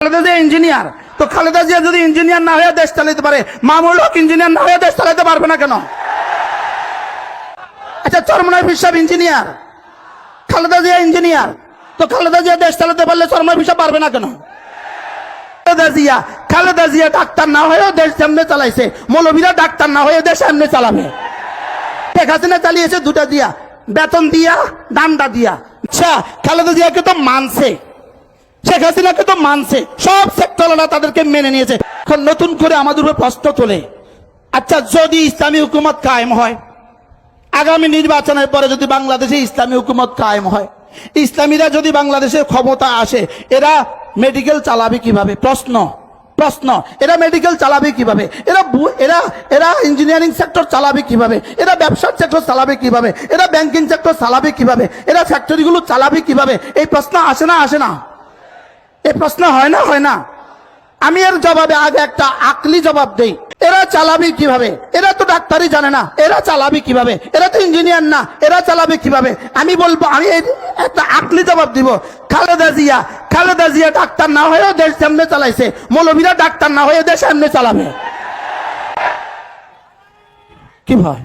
Khaleda engineer তো খালেদা জিয়া যদি engineer না হয়ে দেশ চালাতে পারে মামুল হক ইঞ্জিনিয়ার না হয়ে দেশ চালাতে পারবে না কেন? আচ্ছা ইঞ্জিনিয়ার খালেদা জিয়া ইঞ্জিনিয়ার তো খালেদা জিয়া দেশ চালাতে পারলে চরমনায় বিশ্বাস পারবে না কেন? খালেদা জিয়া জিয়া ডাক্তার না হয়েও দেশ সামনে চালাইছে। মৌলবীরা ডাক্তার না হয়ে দেশ সামনে চালাবে। শেখ হাসিনা চালিয়েছে দুটা দিয়া। বেতন দিয়া ডান্ডা দিয়া। আচ্ছা খালেদা জিয়াকে তো মানছে। শেখ হাসিনাকে তো মানছে। সব সেক্টররা তাদেরকে মেনে নিয়েছে। এখন নতুন করে আমাদের উপর প্রশ্ন তোলে। আচ্ছা যদি ইসলামী হুকুমত কায়েম হয়, আগামী নির্বাচনের পরে যদি বাংলাদেশে ইসলামী হুকুমত কায়েম হয়, ইসলামীরা যদি বাংলাদেশের ক্ষমতা আসে, এরা মেডিকেল চালাবে কীভাবে? প্রশ্ন প্রশ্ন, এরা মেডিকেল চালাবে কীভাবে? এরা এরা এরা ইঞ্জিনিয়ারিং সেক্টর চালাবে কীভাবে? এরা ব্যবসার সেক্টর চালাবে কীভাবে? এরা ব্যাংকিং সেক্টর চালাবে কীভাবে? এরা ফ্যাক্টরিগুলো চালাবে কীভাবে? এই প্রশ্ন আসে না আসে না। এই প্রশ্ন হয় না হয় না। আমি এর জবাবে আগে একটা আকলি জবাব দেই। এরা চালাবে কীভাবে? এরা তো ডাক্তারই জানে না। এরা চালাবে কীভাবে? এরা তো ইঞ্জিনিয়ার না। এরা চালাবে কীভাবে? আমি বলব, আমি একটা আকলি জবাব দিব। খালেদা জিয়া খালেদা জিয়া ডাক্তার না হয়েও দেশ সামনে চালাইছে। মৌলবীরা ডাক্তার না হয়ে দেশ সামনে চালাবে। কি ভয়?